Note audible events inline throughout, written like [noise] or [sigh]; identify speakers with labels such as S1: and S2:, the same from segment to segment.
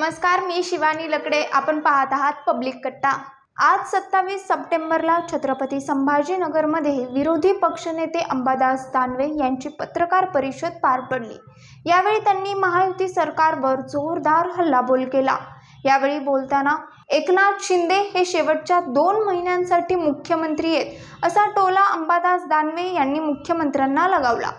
S1: नमस्कार मी शिवानी लकडे. आपण पाहत आहात पब्लिक कट्टा. आज सत्तावीस सप्टेंबरला छत्रपती संभाजीनगरमध्ये विरोधी पक्षनेते अंबादास दानवे यांची पत्रकार परिषद पार पडली. यावेळी त्यांनी महायुती सरकारवर जोरदार हल्लाबोल केला. यावेळी बोलताना एकनाथ शिंदे हे शेवटच्या दोन महिन्यांसाठी मुख्यमंत्री आहेत असा टोला अंबादास दानवे यांनी मुख्यमंत्र्यांना लगावला.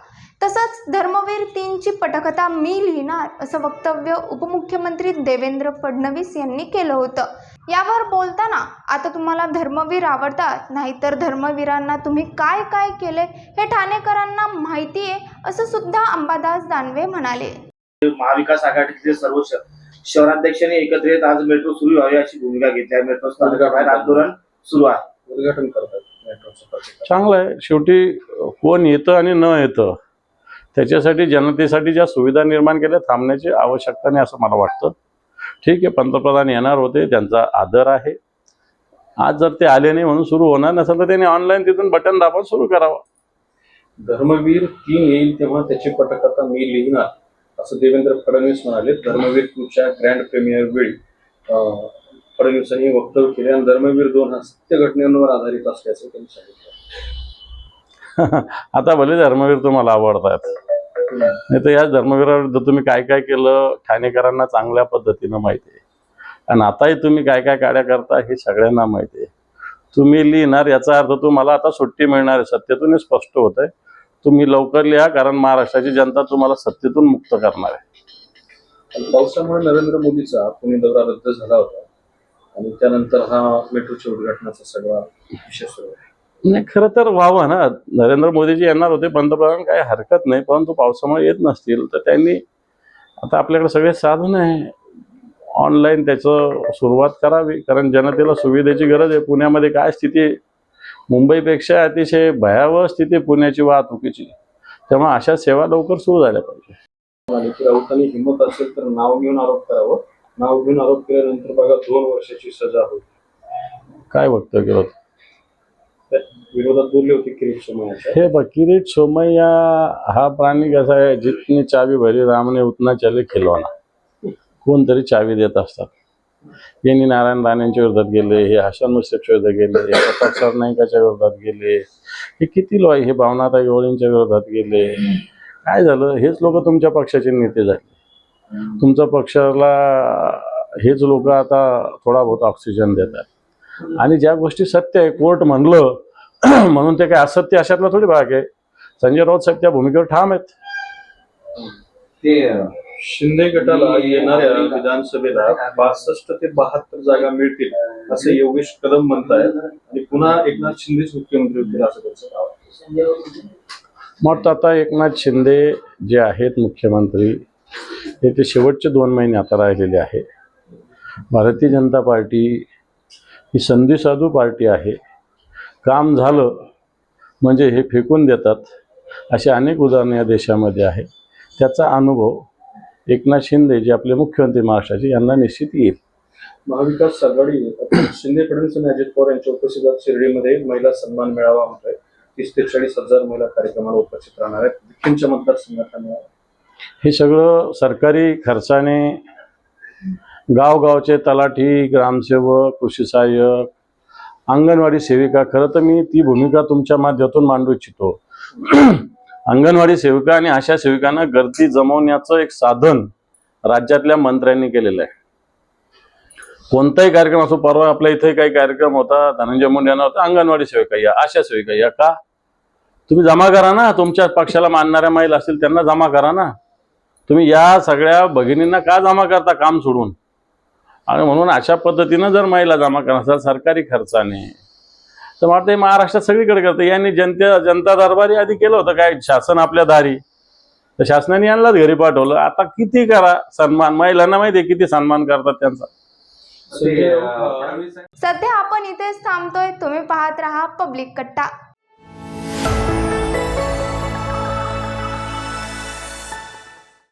S1: तसंच धर्मवीर तीनची पटकथा मी लिहिणार असं वक्तव्य उपमुख्यमंत्री देवेंद्र फडणवीस यांनी केलं होतं. यावर बोलताना आता तुम्हाला धर्मवीर आवडतात नाहीतर धर्मवीरांना तुम्ही काय काय केले हे ठाणेकरांना माहिती आहे असं सुद्धा अंबादास दानवे म्हणाले.
S2: महाविकास आघाडीचे सर्व शहराध्यक्षांनी एकत्रित आज मेट्रो सुरू व्हावी अशी भूमिका घेतली आहे. मेट्रो स्थानकाबाहेर आंदोलन सुरू आहे.
S3: उद्घाटन करतात. मेट्रोचं.
S4: चांगलं आहे. शेवटी कोण येतं आणि न येतं. त्याच्यासाठी जनतेसाठी ज्या सुविधा निर्माण केल्या थांबण्याची आवश्यकता नाही असं मला वाटतं. ठीक आहे पंतप्रधान येणार होते त्यांचा आदर आहे. आज जर ते आले नाही म्हणून सुरू होणार नसेल तर त्यांनी ऑनलाईन तिथून बटन दाबून सुरू करावं.
S3: धर्मवीर तीन येईल तेव्हा त्याची पटकथा मी लिहिणार असं देवेंद्र फडणवीस म्हणाले. धर्मवीर टूच्या ग्रँड प्रीमियर वेळी फडणवीसांनी वक्तव्य केले आणि धर्मवीर दोन हा सत्य घटनेवर आधारित असल्याचं त्यांनी सांगितलं. [laughs]
S4: आता भले धर्मवीर तुम्हाला आवडतात. नाही तर या धर्मवीराविरुद्ध तुम्ही काय काय केलं ठाणेकरांना चांगल्या पद्धतीनं माहिती आहे. आणि आताही तुम्ही काय काय काड्या करता हे सगळ्यांना माहिती आहे. तुम्ही लिहिणार याचा अर्थ तुम्हाला आता सुट्टी मिळणार आहे. सत्तेतून स्पष्ट होत आहे तुम्ही लवकर लिहा कारण महाराष्ट्राची जनता तुम्हाला सत्तेतून मुक्त करणार आहे.
S3: पावसामुळे नरेंद्र मोदीचा पुणे दौरा रद्द झाला होता. आणि त्यानंतर हा मेट्रोच्या उद्घाटनाचा सगळा विषय सुरू आहे.
S4: नाही खरं तर व्हावं ना. नरेंद्र मोदीजी येणार होते पंतप्रधान काही हरकत नाही परंतु पावसामुळे येत नसतील तर त्यांनी आता आपल्याकडे सगळे साधन आहे. ऑनलाईन त्याचं सुरुवात करावी कारण जनतेला सुविधेची गरज आहे. पुण्यामध्ये काय स्थिती? मुंबईपेक्षा अतिशय भयावह स्थिती पुण्याची वाहतुकीची. त्यामुळे अशा सेवा लवकर सुरू झाल्या पाहिजे.
S3: राऊतांनी हिंमत असेल तर नाव घेऊन आरोप करावं. नाव घेऊन आरोप केल्यानंतर बघा दोन वर्षाची सजा होईल.
S4: काय वक्तव्य केलं
S3: विरोधात बोलले होते किरीट सोमय्याच्या.
S4: हे बघ किरीट सोमय्या हा प्राणी कसा आहे जितनी चावी भरी रामने उतना चले खिलवाना कोणतरी चावी देत असतात. यांनी नारायण राणेंच्या विरोधात गेले हे हसन मुश्रीफच्या विरोधात गेले हे प्रताप सरनाईकाच्या विरोधात गेले हे किती लोक हे भावनाताई गवळींच्या विरोधात गेले. काय झालं? हेच लोक तुमच्या पक्षाचे नेते झाले. तुमच्या पक्षाला हेच लोक आता थोडा बहुत ऑक्सिजन देतात. आणि ज्या गोष्टी सत्य आहे कोर्ट म्हणलं [clears throat] म्हणून ते काय असत्य अशातला थोडी भाग आहे. संजय राऊत साहेब त्या भूमिकेवर ठाम आहेत.
S2: ते
S3: शिंदे गटाला येणाऱ्या विधानसभेला बासष्ट ते बहात्तर जागा मिळतील असे योगेश कदम म्हणतायत. आणि पुन्हा एकनाथ शिंदेच मुख्यमंत्री होतील असं त्यांचं.
S4: मग आता एकनाथ शिंदे जे आहेत मुख्यमंत्री हे ते शेवटचे दोन महिने आता राहिलेले आहे. भारतीय जनता पार्टी ही संधी साधू पार्टी आहे. काम झालं म्हणजे हे फेकून देतात अशी अनेक उदाहरणं या देशामध्ये आहे. त्याचा अनुभव एकनाथ शिंदे जे आपले मुख्यमंत्री महाराष्ट्राचे यांना निश्चित येईल.
S3: महाविकास आघाडी शिंदे फडणवीस आणि अजित पवार यांच्या उपस्थितीत शिर्डीमध्ये महिला सन्मान मेळावा होतोय. तीस ते चाळीस हजार महिला कार्यक्रमाला उपस्थित राहणार आहेत. विखेंच्या मतदारसंघातला मेळावा
S4: हे सगळं सरकारी खर्चाने गावगावचे तलाठी ग्रामसेवक कृषी सहाय्यक अंगणवाडी सेविका खरं तर मी ती भूमिका तुमच्या माध्यमातून मांडू इच्छितो. [clears throat] अंगणवाडी सेविका आणि आशा सेविकांना गर्दी जमवण्याचं एक साधन राज्यातल्या मंत्र्यांनी केलेलं आहे. कोणताही कार्यक्रम असो परवा आपल्या इथे काही कार्यक्रम होता धनंजय मुंडे यांना होता अंगणवाडी सेविका या आशा सेविका या का? तुम्ही जमा करा ना तुमच्या पक्षाला मानणाऱ्या महिला असतील त्यांना जमा करा ना. तुम्ही या सगळ्या भगिनींना का जमा करता काम सोडून? आणि म्हणून अशा पद्धतीनं जर महिला जमा करणार असेल सरकारी खर्चाने तर मला ते महाराष्ट्रात सगळीकडे करतं. यांनी जनते जनता दरबारी आधी केलं होतं काय? शासन आपल्या दारी. तर शासनाने यांनाच घरी पाठवलं. आता किती करा सन्मान? महिलांना माहिती आहे किती सन्मान करतात त्यांचा.
S2: ते,
S1: सध्या आपण इथेच थांबतोय. तुम्ही पाहत राहा पब्लिक कट्टा.